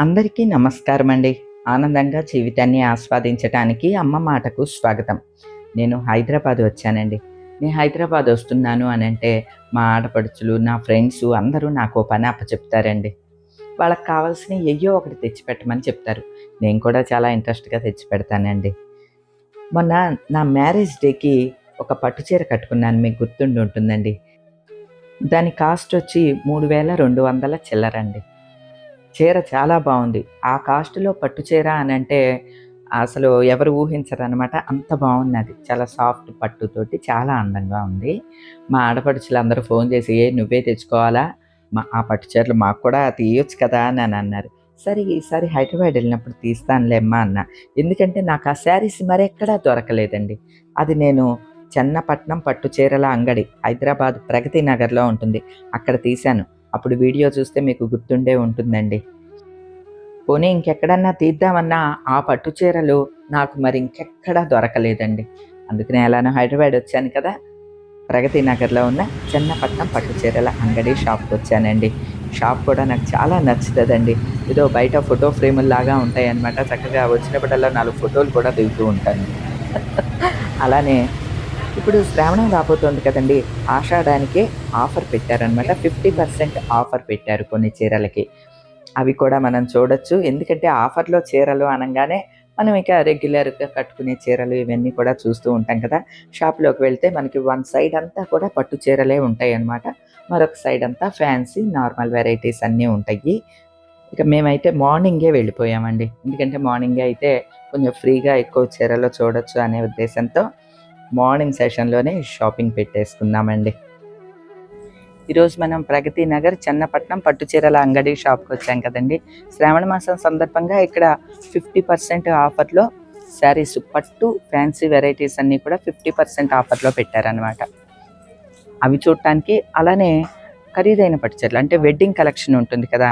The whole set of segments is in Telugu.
అందరికీ నమస్కారం అండి. ఆనందంగా జీవితాన్ని ఆస్వాదించడానికి అమ్మ మాటకు స్వాగతం. నేను హైదరాబాద్ వచ్చానండి. నేను హైదరాబాద్ వస్తున్నాను అని అంటే మా ఆడపడుచులు నా ఫ్రెండ్స్ అందరూ నాకు పని అప్పచెప్తారండి. వాళ్ళకి కావాల్సిన ఎయ్యో ఒకటి తెచ్చిపెట్టమని చెప్తారు. నేను కూడా చాలా ఇంట్రెస్ట్గా తెచ్చిపెడతానండి మొన్న నా మ్యారేజ్ డేకి ఒక పట్టు చీర కట్టుకున్నాను మీకు గుర్తుండి ఉంటుందండి. దాని కాస్ట్ వచ్చి మూడు వేల రెండు వందల చిల్లరండి చీర చాలా బాగుంది. ఆ కాస్ట్లో పట్టు చీర అని అంటే అసలు ఎవరు ఊహించరు అనమాట అంత బాగున్నది. చాలా సాఫ్ట్ పట్టుతోటి చాలా అందంగా ఉంది. మా ఆడపడుచులు అందరూ ఫోన్ చేసి ఏ నువ్వే తెచ్చుకోవాలా? మా ఆ పట్టు చీరలు మాకు కూడా తీయొచ్చు కదా అని అని అన్నారు. సరే ఈసారి హైదరాబాద్ వెళ్ళినప్పుడు తీస్తానులేమ్మా అన్న. ఎందుకంటే నాకు ఆ శారీస్ మరెక్కడా దొరకలేదండి. అది నేను చెన్నపట్నం పట్టు చీరల అంగడి హైదరాబాద్ ప్రగతి నగర్లో ఉంటుంది. అక్కడ తీశాను. అప్పుడు వీడియో చూస్తే మీకు గుర్తుండే ఉంటుందండి. పోనీ ఇంకెక్కడన్నా తీద్దామన్నా ఆ పట్టు చీరలు నాకు మరి ఇంకెక్కడా దొరకలేదండి. అందుకనే ఎలానో హైదరాబాద్ వచ్చాను కదా. ప్రగతి నగర్లో ఉన్న చెన్నపట్నం పట్టు చీరల అంగడి షాప్కి వచ్చానండి. షాప్ కూడా నాకు చాలా నచ్చుతుందండి. ఏదో బయట ఫోటో ఫ్రేములు లాగా ఉంటాయి చక్కగా వచ్చినప్పుడల్లా నాలుగు ఫోటోలు కూడా దిగుతూ ఉంటాను. అలానే ఇప్పుడు శ్రావణం రాబోతోంది కదండి. ఆషాఢానికే ఆఫర్ పెట్టారనమాట ఫిఫ్టీ పర్సెంట్ ఆఫర్ పెట్టారు కొన్ని చీరలకి. అవి కూడా మనం చూడొచ్చు. ఎందుకంటే ఆఫర్లో చీరలు అనగానే మనం ఇక రెగ్యులర్గా కట్టుకునే చీరలు ఇవన్నీ కూడా చూస్తూ ఉంటాం కదా. షాప్లోకి వెళ్తే మనకి వన్ సైడ్ అంతా కూడా పట్టు చీరలే ఉంటాయి అన్నమాట మరొక సైడ్ అంతా ఫ్యాన్సీ నార్మల్ వెరైటీస్ అన్నీ ఉంటాయి. ఇక మేమైతే మార్నింగే వెళ్ళిపోయామండి. ఎందుకంటే మార్నింగే అయితే కొంచెం ఫ్రీగా ఎక్కువ చీరలు చూడొచ్చు అనే ఉద్దేశంతో మార్నింగ్ సెషన్లోనే షాపింగ్ పెట్టేసుకుందామండి. ఈరోజు మనం ప్రగతి నగర్ చెన్నపట్నం పట్టు చీరల అంగడి షాప్కి వచ్చాం కదండి. శ్రావణ మాసం సందర్భంగా ఇక్కడ ఫిఫ్టీ పర్సెంట్ ఆఫర్లో శారీస్ పట్టు ఫ్యాన్సీ వెరైటీస్ అన్నీ కూడా ఫిఫ్టీ పర్సెంట్ ఆఫర్లో పెట్టారనమాట అవి చూడటానికి అలానే ఖరీదైన పట్టుచీరలు అంటే వెడ్డింగ్ కలెక్షన్ ఉంటుంది కదా.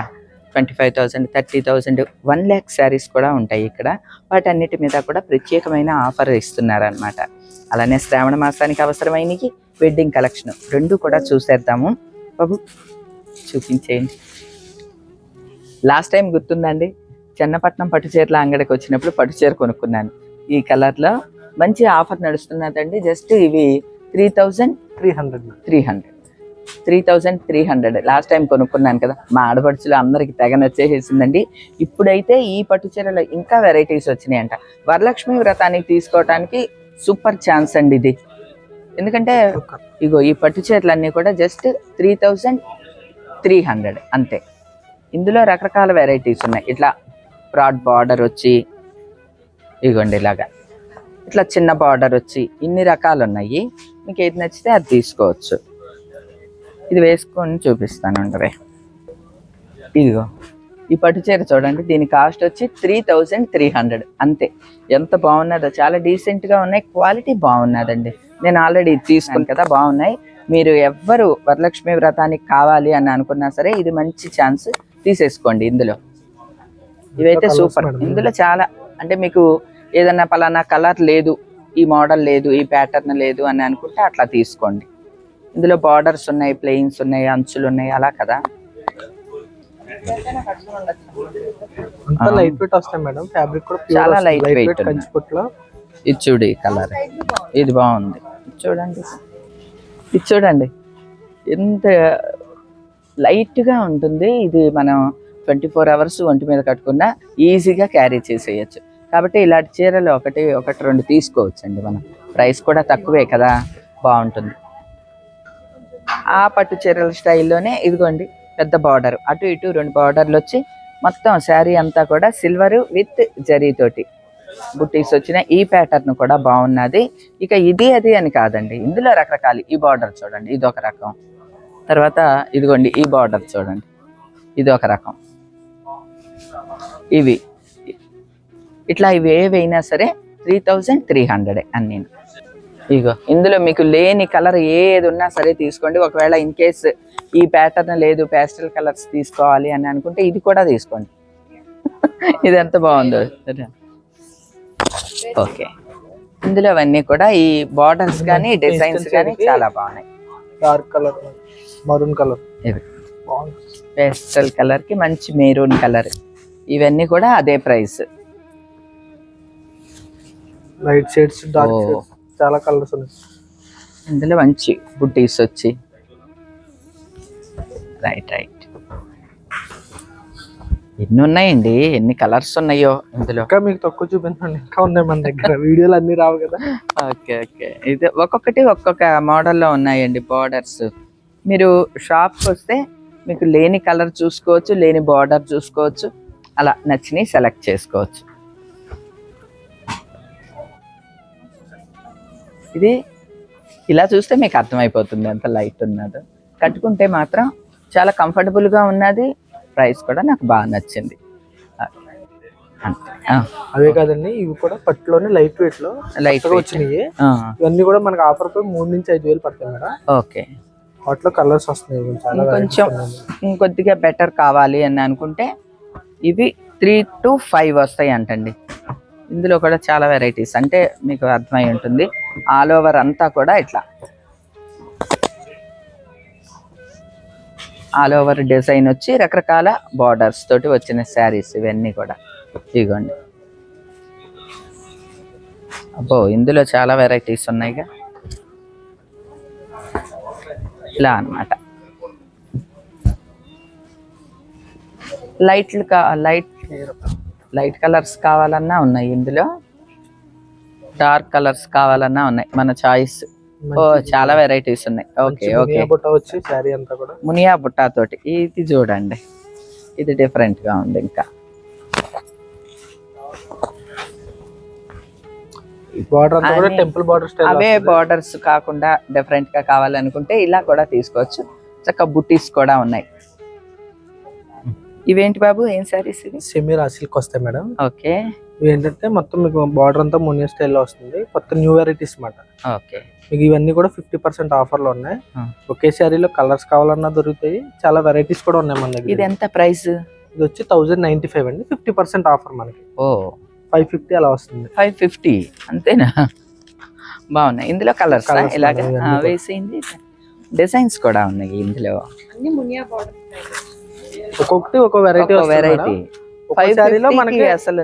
Twenty five thousand thirty thousand one lakh sarees కూడా ఉంటాయి ఇక్కడ. వాటన్నిటి మీద కూడా ప్రత్యేకమైన ఆఫర్ ఇస్తున్నారనమాట అలానే శ్రావణ మాసానికి అవసరమైనవి వెడ్డింగ్ కలెక్షన్ రెండు కూడా చూసేద్దాము. బాబు చూపించేయండి. లాస్ట్ టైం గుర్తుందండి చెన్నపట్నం పట్టు చీరల అంగడికి వచ్చినప్పుడు పట్టు చీర కొనుక్కున్నాను. ఈ కలర్లో మంచి ఆఫర్ నడుస్తున్నదండి జస్ట్ ఇవి three thousand three hundred three hundred three thousand three hundred last time కొనుక్కున్నాను కదా మా ఆడపడుచులు అందరికి తెగ నచ్చేసేసిందండి ఇప్పుడైతే ఈ పట్టు చీరలో ఇంకా వెరైటీస్ వచ్చినాయంట. వరలక్ష్మి వ్రతానికి తీసుకోవటానికి సూపర్ ఛాన్స్ అండి ఇది. ఎందుకంటే ఇగో ఈ పట్టు చీరలన్నీ కూడా just three thousand three hundred అంతే. ఇందులో రకరకాల వెరైటీస్ ఉన్నాయి. ఇట్లా బ్రాడ్ బార్డర్ వచ్చి ఇగోండి ఇలాగా. ఇట్లా చిన్న బార్డర్ వచ్చి ఇన్ని రకాలు ఉన్నాయి మీకు ఏది నచ్చితే అది తీసుకోవచ్చు. ఇది వేసుకొని చూపిస్తాను ఉండవే ఇదిగో. ఈ పట్టు చీర చూడండి దీని కాస్ట్ వచ్చి త్రీ థౌజండ్ త్రీ హండ్రెడ్ అంతే. ఎంత బాగున్నదో చాలా డీసెంట్గా ఉన్నాయి. క్వాలిటీ బాగున్నదండి. నేను ఆల్రెడీ తీసుకుని కదా బాగున్నాయి. మీరు ఎవ్వరు వరలక్ష్మి వ్రతానికి కావాలి అని అనుకున్నా సరే ఇది మంచి ఛాన్స్ తీసేసుకోండి ఇందులో. ఇవైతే సూపర్. ఇందులో చాలా అంటే మీకు ఏదన్నా పలానా కలర్ లేదు ఈ మోడల్ లేదు ఈ ప్యాటర్న్ లేదు అని అనుకుంటే అట్లా తీసుకోండి. ఇందులో బార్డర్స్ ఉన్నాయి ప్లెయిన్స్ ఉన్నాయి అంచులు ఉన్నాయి అలా కదా. అంతా. లైట్ వెయిట్ వస్తాయి మేడం. ఫ్యాబ్రిక్ కూడా చాలా లైట్ వెయిట్. కంచిపట్లో. ఇది చూడు ఈ కలర్ ఇది బాగుంది. చూడండి. ఇది చూడండి. ఎంత లైట్గా ఉంటుంది. ఇది మనం ట్వంటీ ఫోర్ అవర్స్ ఒంటి మీద కట్టుకున్నా ఈజీగా క్యారీ చేసేయచ్చు. కాబట్టి ఇలాంటి చీరలు ఒకటి ఒకటి రెండు తీసుకోవచ్చండి మనం. ప్రైస్ కూడా తక్కువే కదా. బాగుంటుంది. ఆ పట్టు చీరల స్టైల్లోనే ఇదిగోండి. పెద్ద బార్డర్ అటు ఇటు రెండు బార్డర్లు వచ్చి మొత్తం శారీ అంతా కూడా సిల్వర్ విత్ జరీతోటి బుట్టీస్ వచ్చిన ఈ ప్యాటర్న్ కూడా బాగున్నది. ఇక ఇది అది అని కాదండి. ఇందులో రకరకాలు ఈ బార్డర్ చూడండి. ఇది ఒక రకం. తర్వాత ఇదిగోండి ఈ బార్డర్ చూడండి. ఇది ఒక రకం. ఇవి. ఇట్లా ఇవి ఏవైనా సరే త్రీ థౌజండ్ త్రీ హండ్రెడ్ అన్నీ ఇగో ఇందులో మీకు లేని కలర్ ఏది ఉన్నా సరే తీసుకోండి. ఒకవేళ ఇన్ కేస్ ఈ ప్యాటర్న్ లేదు పేస్టల్ కలర్స్ తీసుకోవాలి అని అనుకుంటే ఇది కూడా తీసుకోండి. ఇది ఎంత బాగుందో. ఓకే ఇందులో అవన్నీ కూడా ఈ బార్డర్స్ కానీ డిజైన్స్ కానీ చాలా బాగున్నాయి. డార్క్ కలర్ మరూన్ కలర్ ఇది పేస్టల్ కలర్కి మంచి మెరూన్ కలర్ ఇవన్నీ కూడా అదే price light shades dark. Shades చాలా కలర్స్ ఉన్నాయి. ఇందులో మంచి బుట్టీస్ వచ్చి. రైట్ రైట్ ఎన్ని ఉన్నాయండి? ఎన్ని కలర్స్ ఉన్నాయో ఇందులో? ఇంకా మీకు తక్కువ చూపించండి. ఇంకా ఉన్నాయి మన దగ్గర. వీడియోలు అన్ని రావు కదా. ఓకే ఓకే ఇది ఒక్కొక్కటి ఒక్కొక్క మోడల్లో ఉన్నాయండి బార్డర్స్ మీరు షాప్కి వస్తే మీకు లేని కలర్ చూసుకోవచ్చు లేని బార్డర్ చూసుకోవచ్చు. అలా నచ్చినవి సెలెక్ట్ చేసుకోవచ్చు. ఇది ఇలా చూస్తే మీకు అర్థమైపోతుంది ఎంత లైట్ ఉన్నదో. కట్టుకుంటే మాత్రం చాలా కంఫర్టబుల్గా ఉన్నది. ప్రైస్ కూడా నాకు బాగా నచ్చింది. అవే కాదండి ఇవి కూడా పట్టులోనే లైట్ వెయిట్లో లైట్ వచ్చినాయి. ఇవన్నీ కూడా మనకి ఆఫర్ పై మూడు నుంచి ఐదు వేలు పడతాయి మేడం. ఓకే. వాటిలో కలర్స్ వస్తున్నాయి ఉన్నాయి. ఇంకొద్దిగా బెటర్ కావాలి అని అనుకుంటే ఇవి త్రీ టు ఫైవ్ వస్తాయి అంటండి ఇందులో కూడా చాలా వెరైటీస్ అంటే మీకు అర్థమై ఉంటుంది. ఆల్ ఓవర్ అంతా కూడా ఇట్లా. ఆల్ ఓవర్ డిజైన్ వచ్చి రకరకాల బార్డర్స్ తోటి వచ్చిన శారీస్ ఇవన్నీ కూడా. ఇదిగోండి. అబ్బో ఇందులో చాలా వెరైటీస్ ఉన్నాయిగా. ఇలా అన్నమాట. లైట్లు కా లైట్ లైట్ కలర్స్ కావాలన్నా ఉన్నాయి ఇందులో. డార్క్ కలర్స్ కావాలన్నా ఉన్నాయి. మన చాయిస్. ఓ చాలా వెరైటీస్ ఉన్నాయి. ఓకే ఓకే మునియా బుట్ట వచ్చి శారీ అంతా కూడా. మునియా బుట్టా తోటి. ఇది చూడండి. ఇది డిఫరెంట్గా ఉంది ఇంకా. టెంపుల్ అవే బార్డర్స్ కాకుండా డిఫరెంట్గా కావాలనుకుంటే ఇలా కూడా తీసుకోవచ్చు. చక్క బుట్టీస్ కూడా ఉన్నాయి. ఇవేంటి బాబు? ఏం సారీస్ ఇవి? సెమీ రాసిల్కి వస్తాయి మేడం. ఓకే. ఇవి ఏంటంటే మొత్తం మీకు బార్డర్ అంతా మునియా స్టైల్లో వస్తుంది. కొత్త న్యూ వెరైటీస్ అన్నమాట. ఓకే. మీకు ఇవన్నీ కూడా ఫిఫ్టీ పర్సెంట్ ఆఫర్లు ఉన్నాయి. ఒకే శారీలో కలర్స్ కావాలన్నా దొరుకుతాయి. చాలా వెరైటీస్ కూడా ఉన్నాయి మన దగ్గర. ఇది ఎంత ప్రైస్? ఇది వచ్చి థౌజండ్ నైన్టీ ఫైవ్ అండి. ఫిఫ్టీ పర్సెంట్ ఆఫర్ మనకి. ఓ. ఫైవ్ ఫిఫ్టీ అలా వస్తుంది. ఫైవ్ ఫిఫ్టీ అంతేనా? బాగున్నాయి. ఇందులో కలర్స్ ఇలాగా. వేసింది డిజైన్స్ కూడా ఉన్నాయి ఇందులో. అన్ని మునియా బార్డర్ ఒక్కొక్కటి ఒక వెరైటీ వెరైటీ ఫైవ్ శారీలో మనకి అసలు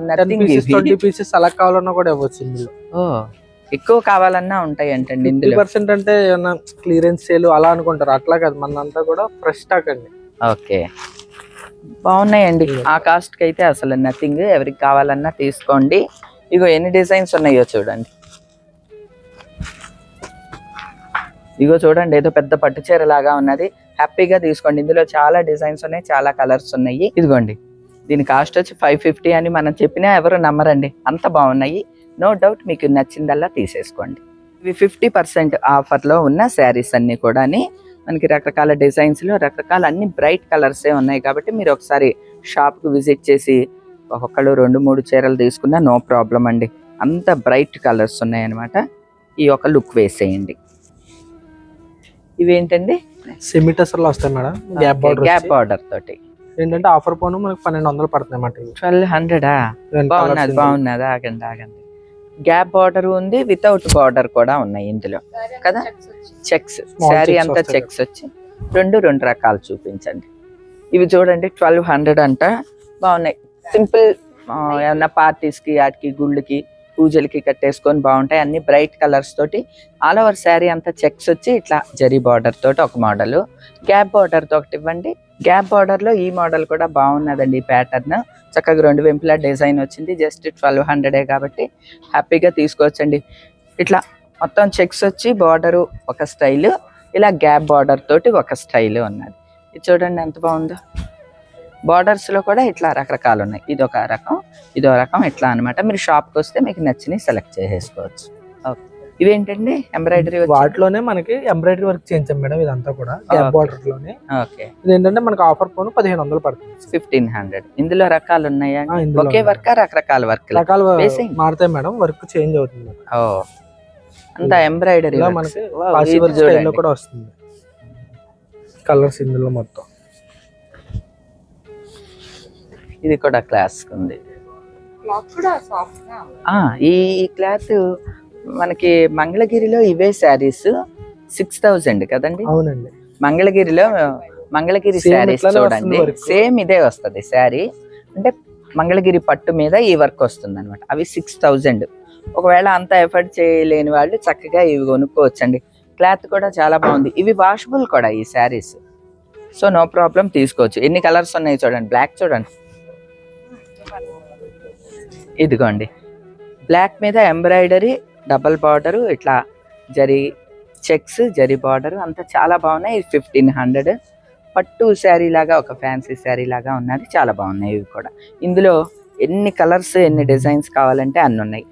ట్వంటీ పీసెస్ అలా కావాలన్నా కూడా ఇవ్వచ్చు ఇందులో. ఓ ఎక్కువ కావాలన్నా ఉంటాయి అంటండి ఇందులో. పర్సెంట్ అంటే ఏమన్నా క్లియరెన్స్ సేల్ అలా అనుకుంటారు. అట్లా కాదు మనంతా కూడా ఫ్రెష్ స్టాక్ అండి. ఓకే. బాగున్నాయండి. ఆ కాస్ట్కి అయితే అసలు నథింగ్ ఎవరికి కావాలన్నా తీసుకోండి. ఇగో ఎన్ని డిజైన్స్ ఉన్నాయో చూడండి. ఇగో చూడండి ఏదో పెద్ద పట్టు చీర లాగా ఉన్నది. హ్యాపీగా తీసుకోండి. ఇందులో చాలా డిజైన్స్ ఉన్నాయి చాలా కలర్స్ ఉన్నాయి. ఇదిగోండి దీని కాస్ట్ వచ్చి ఫైవ్ ఫిఫ్టీ అని మనం చెప్పినా ఎవరు నమ్మరండి. అంత బాగున్నాయి. నో డౌట్ మీకు నచ్చిందల్లా తీసేసుకోండి. ఇవి ఫిఫ్టీ పర్సెంట్ ఆఫర్లో ఉన్న శారీస్ అన్ని కూడా మనకి రకరకాల డిజైన్స్లో రకరకాల అన్ని బ్రైట్ కలర్సే ఉన్నాయి కాబట్టి మీరు ఒకసారి షాప్కి విజిట్ చేసి ఒక్కొక్కళ్ళు రెండు మూడు చీరలు తీసుకున్నా నో ప్రాబ్లం అండి. అంత బ్రైట్ కలర్స్ ఉన్నాయన్నమాట. ఈ ఒక లుక్ వేసేయండి. ఇవేంటండి? సెమీ టసర్లు వస్తాయి మేడం. గ్యాప్ బార్డర్ గ్యాప్ బార్డర్ తోటి. ఏంటంటే ఆఫర్ పోను మనకి పన్నెండు వందలు పడుతుంది అన్నమాట. ట్వెల్వ్ హండ్రెడా రెండు బాగున్నది బాగున్నది ఆగండి ఆగండి. గ్యాప్ బార్డర్ ఉంది వితౌట్ బార్డర్ కూడా ఉన్నాయి ఇందులో. కదా? చెక్స్ శారీ అంతా చెక్స్ వచ్చి. రెండు రెండు రకాలు చూపించండి. ఇవి చూడండి ట్వెల్వ్ హండ్రెడ్ అంట. బాగున్నాయి. సింపుల్ ఏమన్నా పార్టీస్కి వాటికి గుళ్ళకి పూజలకి కట్టేసుకొని బాగుంటాయి. అన్ని బ్రైట్ కలర్స్ తోటి ఆల్ ఓవర్ శారీ అంతా చెక్స్ వచ్చి ఇట్లా జరీ బార్డర్ తోటి ఒక మోడల్ గ్యాప్ బార్డర్తో ఒకటి ఇవ్వండి. గ్యాప్ బార్డర్లో ఈ మోడల్ కూడా బాగున్నదండి ఈ ప్యాటర్న్ చక్కగా రెండు వెంపులా డిజైన్ వచ్చింది. జస్ట్ ట్వెల్వ్ హండ్రెడే కాబట్టి హ్యాపీగా తీసుకోవచ్చండి. ఇట్లా మొత్తం చెక్స్ వచ్చి బార్డరు ఒక స్టైల్ ఇలా గ్యాప్ బార్డర్ తోటి ఒక స్టైల్ ఉన్నది. ఇది చూడండి ఎంత బాగుందో. బార్డర్స్లో కూడా ఇట్లా రకరకాలు ఉన్నాయి ఇది ఒక రకం ఇదో రకం ఇట్లా అన్నమాట. మీరు షాప్కి వస్తే మీకు నచ్చినవి సెలెక్ట్ చేసేసుకోవచ్చు. ఓకే. ఇవేంటండి? ఎంబ్రాయిడరీ వాటిలోనే మనకి ఎంబ్రాయిడరీ వర్క్ చేయించాం మేడం ఇదంతా కూడా. బార్డర్లోనే ఓకే. ఇది ఏంటంటే మనకి ఆఫర్ పోను పదిహేను వందలు పడుతుంది. ఫిఫ్టీన్ హండ్రెడ్ ఇందులో రకాలు ఉన్నాయా? ఒకే. వర్క్? రకరకాల వర్క్ రకాలు. మారుతాయి మేడం. వర్క్ చేంజ్ అవుతుంది ఓ. అంత ఎంబ్రాయిడరీ మనకి కూడా వస్తుంది. కలర్స్ ఇందులో మొత్తం. ఇది కూడా క్లాస్ ఉంది. ఈ క్లాత్ మనకి మంగళగిరిలో ఇవే శారీస్ సిక్స్ థౌజండ్ కదండి? అవునండి. మంగళగిరిలో మంగళగిరి శారీస్ చూడండి. సేమ్ ఇదే వస్తది శారీ. అంటే మంగళగిరి పట్టు మీద ఈ వర్క్ వస్తుంది అనమాట అవి సిక్స్ థౌజండ్. ఒకవేళ అంత ఎఫర్ట్ చేయలేని వాళ్ళు చక్కగా ఇవి కొనుక్కోవచ్చండి. క్లాత్ కూడా చాలా బాగుంది. ఇవి వాషబుల్ కూడా ఈ శారీస్. సో నో ప్రాబ్లం తీసుకోవచ్చు. ఎన్ని కలర్స్ ఉన్నాయి చూడండి. బ్లాక్ చూడండి. ఇదిగోండి. బ్లాక్ మీద ఎంబ్రాయిడరీ డబల్ బార్డర్ ఇట్లా జరి చెక్స్ జరీ బార్డర్ అంతా చాలా బాగున్నాయి. Fifteen hundred. పట్టు శారీ లాగా ఒక ఫ్యాన్సీ శారీ లాగా ఉన్నది. చాలా బాగున్నాయి ఇవి కూడా. ఇందులో ఎన్ని కలర్స్ ఎన్ని డిజైన్స్ కావాలంటే అన్ని ఉన్నాయి.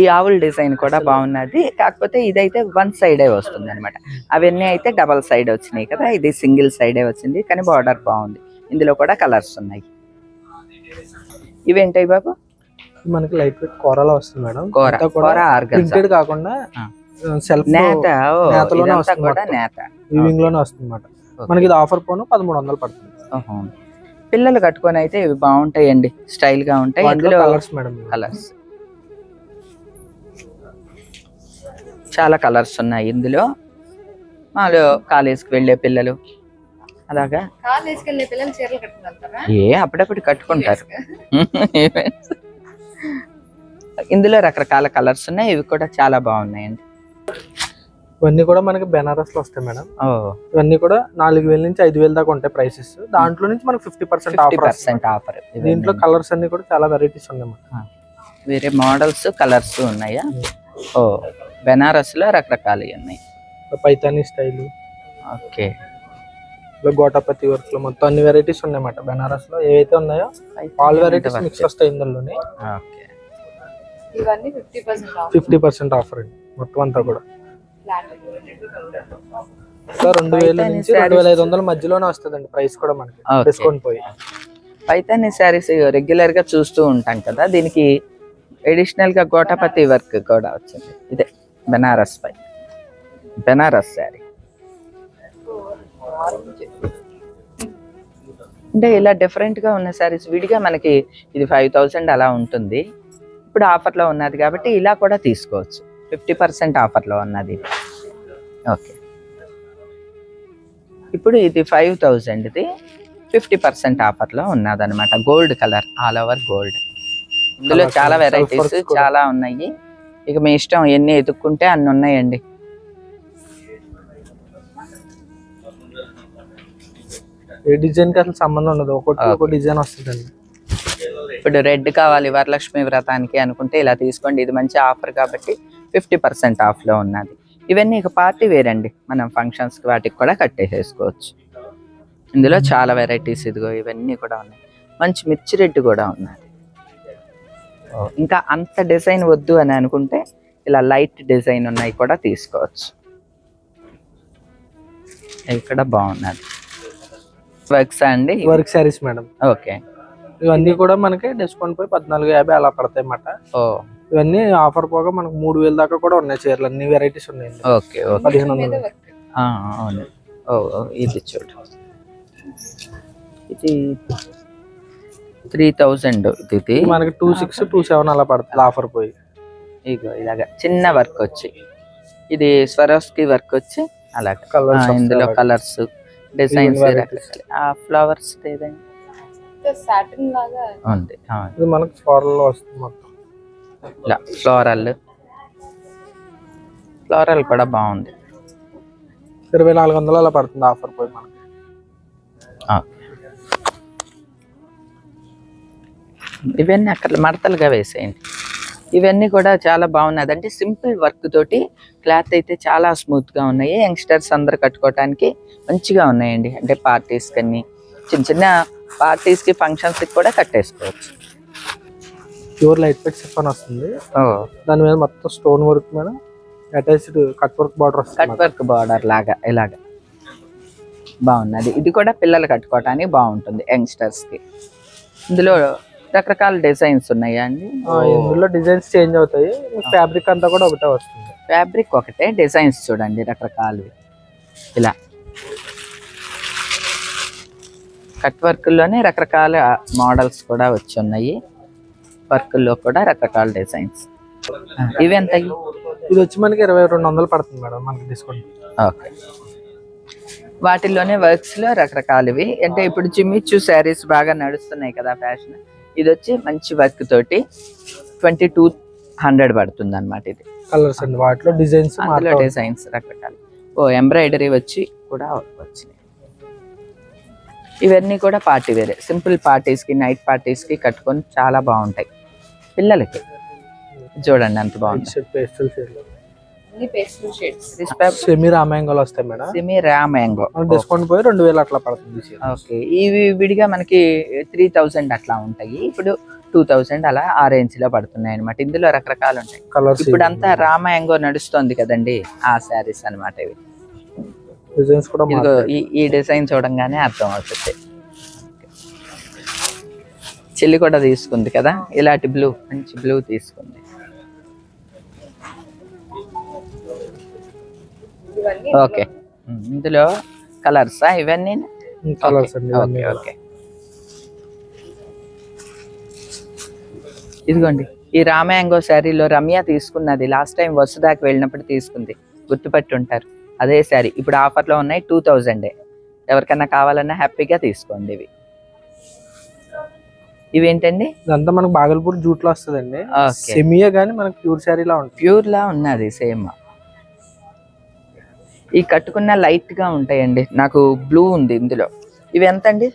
ఈ ఆవుల డిజైన్ కూడా బాగున్నది. కాకపోతే ఇదైతే వన్ సైడే వస్తుంది అనమాట అవన్నీ అయితే డబల్ సైడ్ వచ్చినాయి కదా. ఇది సింగిల్ సైడే వచ్చింది కానీ బార్డర్ బాగుంది. ఇందులో కూడా కలర్స్ ఉన్నాయి. ఇవేంటాయి బాబు? మనకి లైట్ వెయిట్ కూరలో వస్తుంది మేడం. కూర. కూర ప్రింటెడ్ కాకుండా. సెల్ఫ్ నేత నేతలోనే వస్తుంది. నేత. వివింగ్లోనే వస్తుంది అనమాట మనకి ఇది ఆఫర్ పోను పదమూడు వందలు పడుతుంది. పిల్లలు కట్టుకొని అయితే ఇవి బాగుంటాయండి. స్టైల్గా ఉంటాయి. Colours madam colours. చాలా కలర్స్ ఉన్నాయి ఇందులో. వాళ్ళు కాలేజ్కి వెళ్ళే పిల్లలు. అలాగా? కాలేజ్కి వెళ్ళే పిల్లలు చీరలు కట్టుకుంటారా? ఏ అప్పుడప్పుడు కట్టుకుంటారు. ఇందులో రకరకాల కలర్స్ ఉన్నాయి ఇవి కూడా చాలా బాగున్నాయండి. ఇవన్నీ కూడా మనకి బెనారస్లో వస్తాయి మేడం. ఇవన్నీ కూడా నాలుగు వేల నుంచి ఐదు వేల దాకా ఉంటాయి ప్రైసెస్ దాంట్లో నుంచి మనకి ఫిఫ్టీ పర్సెంట్ పర్సెంట్ ఆఫర్ దీంట్లో కలర్స్ అన్ని కూడా చాలా వెరైటీస్ ఉన్నాయి. వేరే మోడల్స్ కలర్స్ ఉన్నాయా? ఓ. బెనారస్లో రకరకాలు ఉన్నాయి. పైతానీ స్టైల్. ఓకే. గోటాపతి వర్క్లో మొత్తం అన్ని వెరైటీస్ ఉన్నాయి అన్నమాట బెనారస్లో ఏవైతే ఉన్నాయో ఆల్ వెరైటీస్ మిక్స్ వస్తాయి ఇందులోనే. ఓకే. ఇవన్నీ ఫిఫ్టీ పర్సెంట్ ఆఫర్ అండి. మొత్తం అంతా కూడా. రెండు వేల నుంచి రెండు వేల ఐదు. వందల మధ్యలోనే వస్తుందండి ప్రైస్ కూడా మనకి. డిస్కౌంట్ పోయి. పైతాని శారీస్ రెగ్యులర్గా చూస్తూ ఉంటాం కదా దీనికి ఎడిషనల్గా గోటాపతి వర్క్ కూడా వచ్చింది. ఇదే బెనారస్ పై. బెనారస్ శారీ అంటే ఇలా డిఫరెంట్గా ఉన్న శారీస్ విడిగా మనకి ఇది ఫైవ్ థౌసండ్ అలా ఉంటుంది. ఇప్పుడు ఆఫర్లో ఉన్నది కాబట్టి ఇలా కూడా తీసుకోవచ్చు. ఫిఫ్టీ పర్సెంట్ ఆఫర్లో ఉన్నది. ఓకే ఇప్పుడు ఇది ఫైవ్ థౌజండ్ది ఫిఫ్టీ పర్సెంట్ ఆఫర్లో ఉన్నదన్నమాట. Gold colour all over gold ఇందులో చాలా వెరైటీస్. చాలా ఉన్నాయి. ఇక మీ ఇష్టం ఎన్ని ఎదుక్కుంటే అన్ని ఉన్నాయండి. ఏ డిజైన్కి అసలు సంబంధం ఉండదు. ఒకటి ఒక. డిజైన్ వస్తుందండి. ఇప్పుడు రెడ్ కావాలి వరలక్ష్మి వ్రతానికి అనుకుంటే ఇలా తీసుకోండి. ఇది మంచి ఆఫర్ కాబట్టి ఫిఫ్టీ పర్సెంట్ ఆఫ్లో ఉన్నది. ఇవన్నీ ఇక పార్టీ వేర్ అండి. మనం ఫంక్షన్స్కి వాటికి కూడా కట్టేసేసుకోవచ్చు. ఇందులో చాలా వెరైటీస్ ఇదిగో ఇవన్నీ కూడా ఉన్నాయి. మంచి మిర్చి రెడ్ కూడా ఉన్నది. ఇంకా అంత డిజైన్ వద్దు అని అనుకుంటే ఇలా లైట్ డిజైన్ ఉన్నాయి కూడా తీసుకోవచ్చు. ఇక్కడ బాగున్నది. వర్క్స్ అండి? Work saris madam. ఓకే. ఇవన్నీ కూడా మనకి డిస్కౌంట్ పోయి పద్నాలుగు యాభై అలా పడతాయి అన్నమాట ఓ. ఇవన్నీ ఆఫర్ పోగా మనకు మూడు వేల దాకా కూడా ఉన్నాయి చీరలు. అన్ని వెరైటీస్ ఉన్నాయండి. Okay okay. పదిహేను వందలు. అవును. ఓ ఓ, ఇది చూడు. ఇది త్రీ థౌజండ్ ఇది. మనకి టూ సిక్స్ టూ సెవెన్ అలా పడుతుంది ఆఫర్ పోయి. ఇగో ఇలాగా చిన్న వర్క్ వచ్చి. ఇది స్వరోస్కి వర్క్ వచ్చి అలాగా. ఇందులో కలర్స్ డిజైన్స్. ఆ ఫ్లవర్స్ ఏదండి సాటిన్ లాగా? ఉంది ఆ, ఇది మనకి ఫ్లోరల్ వస్తుంది మొత్తం. ఇలా ఫ్లోరల్ ఫ్లోరల్ కూడా బాగుంది. ఇరవై నాలుగు వందలు అలా పడుతుంది ఆఫర్ పోయి మనకి. ఆ. ఇవన్నీ అక్కడ మడతలుగా వేసేయండి. ఇవన్నీ కూడా చాలా బాగున్నది అంటే సింపుల్ వర్క్ తోటి క్లాత్ అయితే చాలా స్మూత్గా ఉన్నాయి. యంగ్స్టర్స్ అందరు కట్టుకోవడానికి మంచిగా ఉన్నాయండి. అంటే పార్టీస్ కన్నీ చిన్న చిన్న పార్టీస్కి ఫంక్షన్స్కి కూడా కట్టేసుకోవచ్చు. ప్యూర్ లైట్ వెయిట్ సిఫాన్ వస్తుంది. దాని మీద మొత్తం స్టోన్ వర్క్ మీద attached cut work border cut work border లాగా ఇలాగా. బాగున్నది. ఇది కూడా పిల్లలు కట్టుకోవటానికి బాగుంటుంది యంగ్స్టర్స్కి. ఇందులో రకరకాల డిజైన్స్ ఉన్నాయా అండి? ఇందులో డిజైన్స్ చేంజ్ అవుతాయి. ఫ్యాబ్రిక్ అంతా కూడా ఒకటే వస్తుంది. ఫ్యాబ్రిక్ ఒకటే డిజైన్స్ చూడండి రకరకాలవి. ఇలా. కట్ వర్క్లోనే రకరకాల మోడల్స్ కూడా వచ్చి ఉన్నాయి వర్క్లో కూడా రకరకాల డిజైన్స్. ఇవి ఎంత ఇది వచ్చి మనకి ఇరవై రెండు వందలు పడుతుంది మేడం మనకి డిస్కౌంట్. ఓకే. వాటిల్లోనే వర్క్స్లో రకరకాలవి. అంటే ఇప్పుడు జిమ్మిచ్చు శారీస్ బాగా నడుస్తున్నాయి కదా ఫ్యాషన్. ఇది వచ్చి మంచి వర్క్ తోటి ట్వంటీ టూ హండ్రెడ్ పడుతుంది అనమాట ఇది. కలర్స్ అండి వాటిలో డిజైన్స్ అందులో డిజైన్స్ రకరకాలు. ఓ ఎంబ్రాయిడరీ వచ్చి కూడా వచ్చినాయి. ఇవన్నీ కూడా పార్టీ వేరే. సింపుల్ పార్టీస్కి నైట్ పార్టీస్కి కట్టుకొని చాలా బాగుంటాయి. పిల్లలకి. చూడండి ఎంత బాగుంది. రా ఇవి విడిగా మనకి త్రీ థౌజండ్ అట్లా ఉంటాయి. ఇప్పుడు టూ థౌజండ్ అలా ఆ రేంజ్లో పడుతున్నాయి అనమాట ఇందులో రకరకాలు ఉంటాయి. కలర్స్ ఇప్పుడు అంతా రామాయంగో నడుస్తోంది కదండి. ఆ శారీస్ అన్నమాట ఇవి. డిజైన్స్ కూడా ఇదిగో ఈ ఈ డిజైన్ చూడంగానే అర్థం అవుతుంది. చెల్లి కూడా తీసుకుంది కదా? ఇలాంటి బ్లూ మంచి బ్లూ తీసుకుంది. ఇవన్నీ ఓకే. ఇందులో కలర్సా ఇవన్నీ? కలర్స్ ఓకే ఇదిగోండి ఈ రామయాంగో శారీలో రమ్య తీసుకున్నది. లాస్ట్ టైం వసుదాకి వెళ్ళినప్పుడు తీసుకుంది. గుర్తుపట్టి ఉంటారు. అదే శారీ. ఇప్పుడు ఆఫర్లో ఉన్నాయి టూ థౌజండే. ఎవరికైనా కావాలన్నా హ్యాపీగా తీసుకోండి ఇవి. ఇవేంటండి? ఇదంతా మనకు బాగల్పూర్ జూట్లో వస్తుందండి సెమీయే కానీ మనకు ప్యూర్ శారీ లా ఉంటుంది. ప్యూర్ లా ఉన్నది సేమ్. ఈ కట్టుకున్న లైట్గా ఉంటాయండి. నాకు బ్లూ ఉంది ఇందులో. ఇవి ఎంత అండి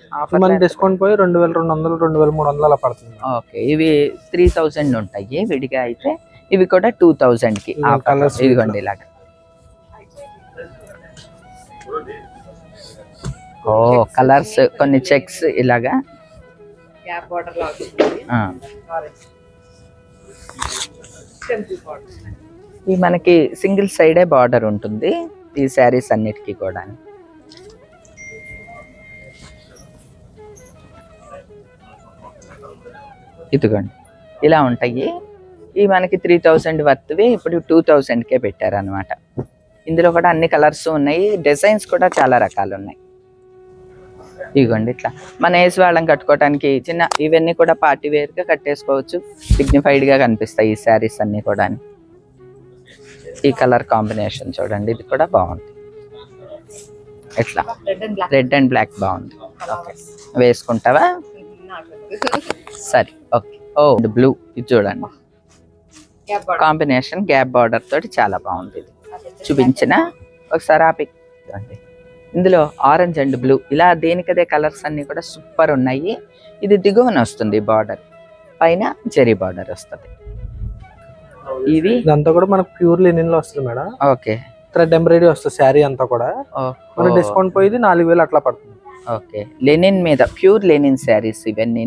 డిస్కౌంట్ పోయి రెండు వేల రెండు వందలు రెండు వేల మూడు వందలు అలా పడుతుంది. ఓకే. ఇవి త్రీ థౌజండ్ ఉంటాయి విడిగా అయితే. ఇవి కూడా టూ థౌజండ్కి ఇవి offer. colours ఇదిగోండి ఇలాగా. ఓ కలర్స్ కొన్ని చెక్స్ ఇలాగా? ఇవి మనకి సింగిల్ సైడే బార్డర్ ఉంటుంది. ఈ శారీస్ అన్నిటికీ కూడా. ఇదిగోండి. ఇలా ఉంటాయి. ఇవి మనకి త్రీ థౌజండ్ వర్త్వి ఇప్పుడు టూ థౌజండ్కే పెట్టారనమాట ఇందులో కూడా అన్ని కలర్స్ ఉన్నాయి. డిజైన్స్ కూడా చాలా రకాలు ఉన్నాయి ఇదిగోండి ఇట్లా. మన ఏజ్ కట్టుకోవడానికి చిన్న ఇవన్నీ కూడా పార్టీ వేర్గా కట్టేసుకోవచ్చు. డిగ్నిఫైడ్గా కనిపిస్తాయి ఈ శారీస్ అన్నీ కూడా. ఈ కలర్ కాంబినేషన్ చూడండి ఇది కూడా బాగుంది. ఎట్లా? రెడ్ అండ్ బ్లాక్ బాగుంది. ఓకే వేసుకుంటావా? సరే ఓకే. ఓ బ్లూ ఇది చూడండి. కాంబినేషన్ గ్యాప్ బార్డర్ తోటి చాలా బాగుంది ఇది. చూపించిన? ఒకసారి ఆపి. ఇదిగోండి. ఇందులో ఆరెంజ్ అండ్ బ్లూ ఇలా దేనికదే కలర్స్ అన్ని కూడా సూపర్ ఉన్నాయి. ఇది దిగువన వస్తుంది బార్డర్ పైన జెరీ బార్డర్ వస్తుంది. ఇవి ఇదంతా కూడా మనకు ప్యూర్ లెనిన్లో వస్తుంది మేడం. ఓకే. థ్రెడ్ ఎంబ్రాయిడరీ వస్తుంది శారీ అంతా కూడా. మన డిస్కౌంట్ పోయి నాలుగు వేలు అట్లా పడుతుంది. ఓకే. లెనిన్ మీద ప్యూర్ లెనిన్ శారీస్ ఇవన్నీ.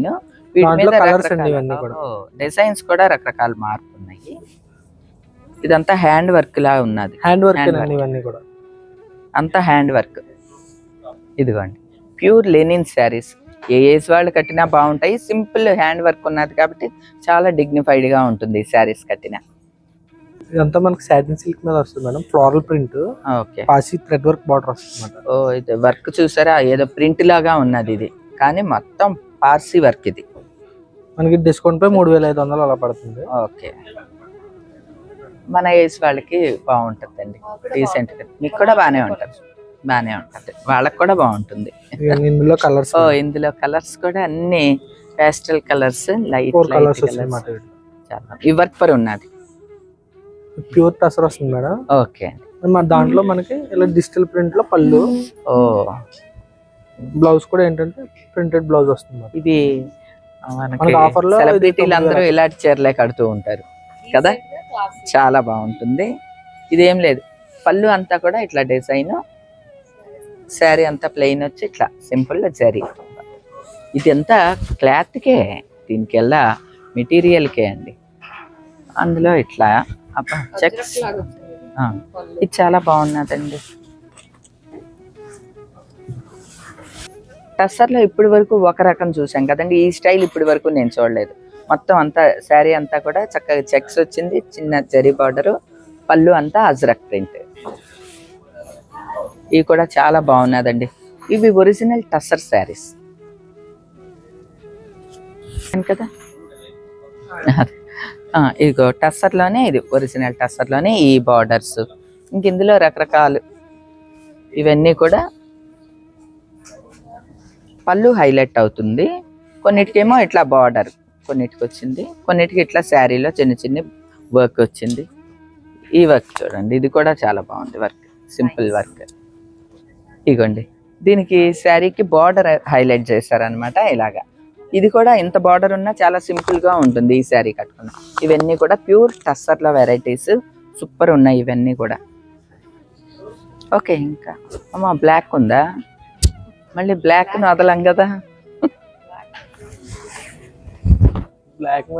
డిజైన్స్ కూడా రకరకాల మార్పు ఉన్నాయి. ఇదంతా హ్యాండ్ వర్క్ లా ఉన్నది. Hand work. ఇవన్నీ కూడా. అంతా హ్యాండ్ వర్క్ ఇదిగోండి. Pure linen saris. ఏ ఏజ్ వాళ్ళు కట్టినా బాగుంటాయి. సింపుల్ హ్యాండ్ వర్క్ ఉన్నది కాబట్టి చాలా dignified గా ఉంటుంది ఈ శారీస్ కట్టిన. ఇదంతా మనకి సాటిన్ సిల్క్ మీద వస్తుంది మేడం. Floral print okay. పాసి థ్రెడ్ వర్క్ బార్డర్ వస్తుంది ఓ ఇది వర్క్ చూసారా? ఏదో ప్రింట్ లాగా ఉన్నది ఇది. కానీ మొత్తం పార్సీ వర్క్ ఇది. మనకి డిస్కౌంట్ పై మూడు వేల ఐదు వందలు అలా పడుతుంది. ఓకే. మన ఏజ్ వాళ్ళకి బాగుంటుందండి. రీసెంట్గా. మీకు కూడా బాగానే ఉంటుంది. బాగానే ఉంటుంది. వాళ్ళకి కూడా బాగుంటుంది. ఇందులో కలర్స్ ఓ ఇందులో కలర్స్ కూడా అన్ని పేస్టల్ కలర్స్ లైట్ కలర్స్ చాలా. ఈ వర్క్ పర్ ఉన్నది. ప్యూర్ టసర్ వస్తుంది మేడం. ఓకే మన దాంట్లో మనకి ఇలా డిజిటల్ ప్రింట్లో పళ్ళు ఓ. బ్లౌజ్ కూడా ఏంటంటే ప్రింటెడ్ బ్లౌజ్ వస్తుంది. ఇది మనకి మనకి offer లో ఇది సెలబ్రిటీలు తొమ్మిది అందరూ ఇలాంటి చీరలే కడుతూ ఉంటారు. కదా? చాలా బాగుంటుంది. ఇదేం లేదు. పళ్ళు అంతా కూడా ఇట్లా డిజైన్ శారీ అంతా ప్లెయిన్ వచ్చి ఇట్లా సింపుల్ జరీ ఇది అంతా క్లాత్కే దీనికెల్లా మెటీరియల్కే అండి. అందులో ఇట్లా చెక్స్ ఇది చాలా బాగున్నదండి. టస్సర్లో ఇప్పటి వరకు ఒక రకం చూసాం కదండి ఈ స్టైల్ ఇప్పటి వరకు నేను చూడలేదు. మొత్తం అంతా శారీ అంతా కూడా చక్కగా చెక్స్ వచ్చింది చిన్న జరీ బార్డరు పళ్ళు అంతా అజ్రక్ ప్రింట్. ఇవి కూడా చాలా బాగున్నదండి. ఇవి ఒరిజినల్ టస్సర్ శారీస్. కదా? ఇదిగో టస్సర్లోనే ఇది ఒరిజినల్ టస్సర్లోనే ఈ బార్డర్స్. ఇంక ఇందులో రకరకాలు ఇవన్నీ కూడా పళ్ళు హైలైట్ అవుతుంది. కొన్నిటికేమో ఇట్లా బార్డర్ కొన్నిటికి వచ్చింది. కొన్నిటికి ఇట్లా శారీలో చిన్న చిన్న వర్క్ వచ్చింది. ఈ వర్క్ చూడండి ఇది కూడా చాలా బాగుంది వర్క్ సింపుల్ వర్క్. ఇగోండి. దీనికి శారీకి బార్డర్ హైలైట్ చేశారనమాట ఇలాగా. ఇది కూడా ఇంత బార్డర్ ఉన్నా చాలా సింపుల్గా ఉంటుంది ఈ శారీ కట్టుకున్న. ఇవన్నీ కూడా ప్యూర్ టస్సర్ల వెరైటీస్. సూపర్ ఉన్నాయి ఇవన్నీ కూడా. ఓకే ఇంకా. అమ్మా బ్లాక్ ఉందా? మళ్ళీ బ్లాక్ వదలం కదా. బ్లాక్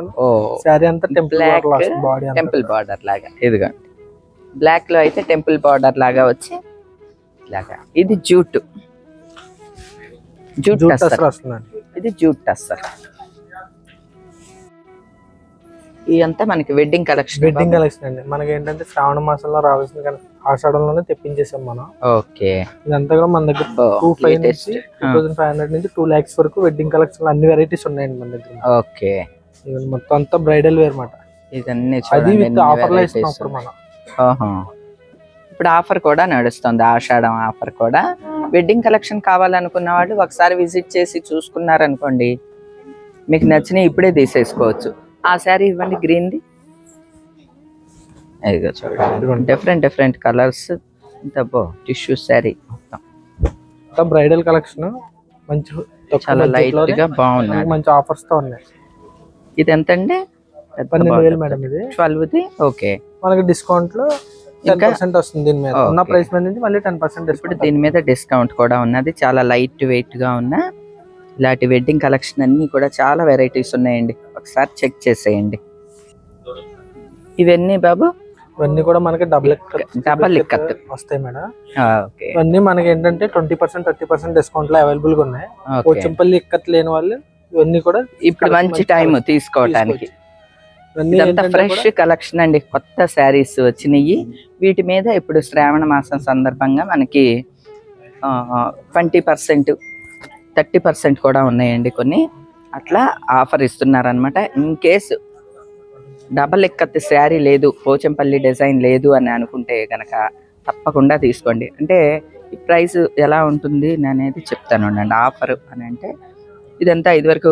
టెంపుల్ బార్డర్ లాగా. ఇదిగోండి. బ్లాక్లో అయితే టెంపుల్ బార్డర్ లాగా వచ్చి ఇలాగా ఇది జూట్. జూట్ టస్సర్ ఇది జూట్ టస్సర్ ఇదంతా మనకి వెడ్డింగ్ కలెక్షన్ వెడ్డింగ్ కలెక్షన్ అండి. మనకి ఏంటంటే శ్రావణ మాసంలో రావాల్సింది కానీ ఆషాఢంలోనే తెప్పించేసాం మనం. ఓకే. ఇదంతా కూడా మన దగ్గర టూ ఫైవ్ నుంచి టూ థౌసండ్ ఫైవ్ హండ్రెడ్ నుంచి టూ ల్యాక్స్ వరకు వెడ్డింగ్ కలెక్షన్ అన్ని వెరైటీస్ ఉన్నాయండి మన దగ్గర. ఓకే. మొత్తం అంతా బ్రైడల్ వేర్ మాట ఇదన్నీ అది విత్ ఆఫర్లో ఇస్తున్నాం. మనం. ఇప్పుడు ఆఫర్ కూడా నడుస్తుంది ఆషాఢం ఆఫర్ కూడా. వెడ్డింగ్ కలెక్షన్ కావాలనుకున్న వాళ్ళు ఒకసారి విజిట్ చేసి చూసుకున్నారనుకోండి మీకు నచ్చిన ఇప్పుడే తీసేసుకోవచ్చు. ఆ శారీ ఇవ్వండి గ్రీన్ది ఇదిగో చూడండి ఇదిగోండి. డిఫరెంట్ డిఫరెంట్ కలర్స్ ఇంత బో టిష్యూ శారీ మొత్తం. బ్రైడల్ కలెక్షన్ మంచి చాలా లైట్గా బాగున్నది. మనకి మంచి ఆఫర్స్తో ఉన్నాయి. ఇది ఎంత అండి పన్నెండు వేలు మేడం ఇది. ట్వెల్వ్ది ఓకే. మనకి డిస్కౌంట్లో ఇంకా పర్సెంట్ వస్తుంది దీని మీద. ఉన్న. ప్రైస్ మీద నుంచి మళ్ళీ టెన్ పర్సెంట్ ఇప్పుడు దీని మీద డిస్కౌంట్ కూడా ఉన్నది. చాలా లైట్ వెయిట్గా ఉన్న ఇలాంటి వెడ్డింగ్ కలెక్షన్ అన్ని కూడా చాలా వెరైటీస్ ఉన్నాయండి. ఒకసారి చెక్ చేసేయండి. ఇవన్నీ బాబు? ఇవన్నీ కూడా మనకి డబుల్ ఇక్కత్. వస్తాయి మేడం. ఇవన్నీ మనకి ఏంటంటే ట్వంటీ పర్సెంట్ థర్టీ పర్సెంట్ డిస్కౌంట్లో అవైలబుల్గా ఉన్నాయి. పోచంపల్లి ఇక్కత్ లేని వాళ్ళు ఇవన్నీ కూడా ఇప్పుడు మంచి టైం. ఇవన్నీ ఇదంతా ఫ్రెష్ కలెక్షన్ అండి. కొత్త శారీస్ వచ్చినాయి వీటి మీద ఇప్పుడు శ్రావణ మాసం సందర్భంగా మనకి ట్వంటీ పర్సెంట్ థర్టీ పర్సెంట్ కూడా ఉన్నాయండి కొన్ని. అట్లా offer ఇస్తున్నారనమాట in case double ikat sari లేదు పోచంపల్లి డిజైన్ లేదు అని అనుకుంటే కనుక తప్పకుండా తీసుకోండి. అంటే ఈ ప్రైస్ ఎలా ఉంటుంది అనేది చెప్తాను అండి. ఆఫర్ అని అంటే ఇదంతా ఇదివరకు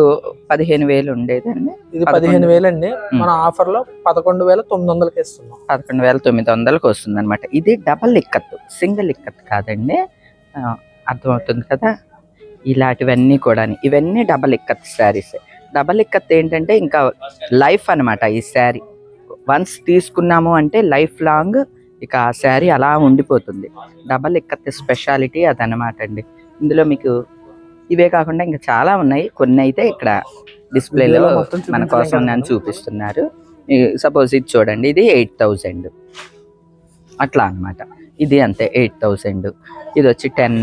పదిహేను వేలు ఉండేదండి. ఇది. పదిహేను వేలు అండి మన ఆఫర్లో పదకొండు వేల తొమ్మిది వందలకి ఇస్తున్నాం పదకొండు వేల తొమ్మిది వందలకు వస్తుంది అనమాట ఇది డబల్ ఇక్కత్తు సింగిల్ ఇక్కత్ కాదండి. అర్థమవుతుంది కదా? ఇలాంటివన్నీ కూడా ఇవన్నీ డబల్ ఇక్కత్ శారీస్. డబల్ ఇక్కత్ ఏంటంటే ఇంకా లైఫ్ అన్నమాట ఈ శారీ. వన్స్ తీసుకున్నాము అంటే లైఫ్ లాంగ్ ఇక ఆ శారీ అలా ఉండిపోతుంది. డబల్ ఇక్కత్ స్పెషాలిటీ అదనమాట అండి. ఇందులో మీకు ఇవే కాకుండా ఇంకా చాలా ఉన్నాయి. కొన్ని అయితే ఇక్కడ డిస్ప్లేలో మన కోసం నేను. చూపిస్తున్నారు. సపోజ్ ఇది చూడండి ఇది ఎయిట్ థౌజండ్ అట్లా అన్నమాట. ఇది అంతే ఎయిట్ థౌజండ్ ఇది వచ్చి టెన్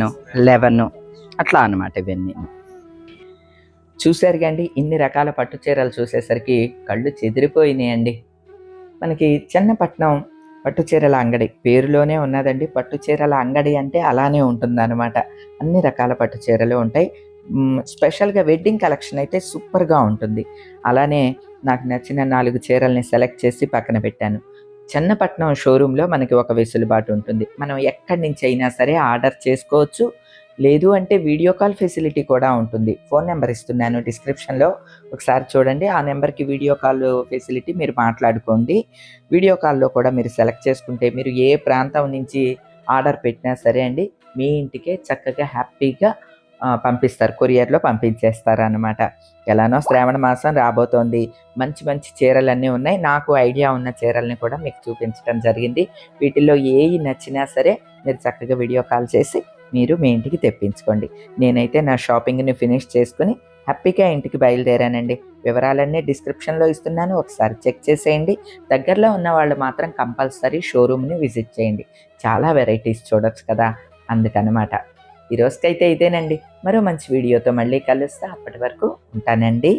లెవెన్ అట్లా అన్నమాట ఇవన్నీ. చూశారు కండి ఇన్ని రకాల పట్టు చీరలు చూసేసరికి కళ్ళు చెదిరిపోయినాయండి. మనకి చిన్నపట్నం పట్టు చీరల అంగడి. పేరులోనే ఉన్నదండి. పట్టు చీరల అంగడి అంటే అలానే ఉంటుందన్నమాట. అన్ని రకాల పట్టు చీరలు ఉంటాయి స్పెషల్గా వెడ్డింగ్ కలెక్షన్ అయితే సూపర్గా ఉంటుంది. అలానే నాకు నచ్చిన నాలుగు చీరల్ని సెలెక్ట్ చేసి పక్కన పెట్టాను. చెన్నపట్నం షోరూంలో మనకి ఒక వెసులుబాటు ఉంటుంది. మనం ఎక్కడి నుంచి అయినా సరే ఆర్డర్ చేసుకోవచ్చు. లేదు అంటే వీడియో కాల్ ఫెసిలిటీ కూడా ఉంటుంది. ఫోన్ నెంబర్ ఇస్తున్నాను డిస్క్రిప్షన్లో. ఒకసారి చూడండి. ఆ నెంబర్కి వీడియో కాల్ ఫెసిలిటీ మీరు మాట్లాడుకోండి. వీడియో కాల్లో కూడా మీరు సెలెక్ట్ చేసుకుంటే మీరు ఏ ప్రాంతం నుంచి ఆర్డర్ పెట్టినా సరే అండి మీ ఇంటికే చక్కగా హ్యాపీగా పంపిస్తారు. కొరియర్లో పంపించేస్తారు అనమాట ఎలానో శ్రావణ మాసం రాబోతోంది. మంచి మంచి చీరలన్నీ ఉన్నాయి. నాకు ఐడియా ఉన్న చీరల్ని కూడా మీకు చూపించడం జరిగింది. వీటిల్లో ఏవి నచ్చినా సరే మీరు చక్కగా వీడియో కాల్ చేసి మీరు మీ ఇంటికి తెప్పించుకోండి. నేనైతే నా షాపింగ్ని ఫినిష్ చేసుకుని హ్యాపీగా ఇంటికి బయలుదేరానండి. వివరాలన్నీ డిస్క్రిప్షన్లో ఇస్తున్నాను. ఒకసారి చెక్ చేసేయండి. దగ్గరలో ఉన్న వాళ్ళు మాత్రం కంపల్సరీ షోరూమ్ని విజిట్ చేయండి. చాలా వెరైటీస్ చూడొచ్చు కదా! అందుకనమాట. ఈ రోజుకైతే ఇదేనండి. మరో మంచి వీడియోతో మళ్ళీ కలుస్తా. అప్పటి వరకు ఉంటానండి.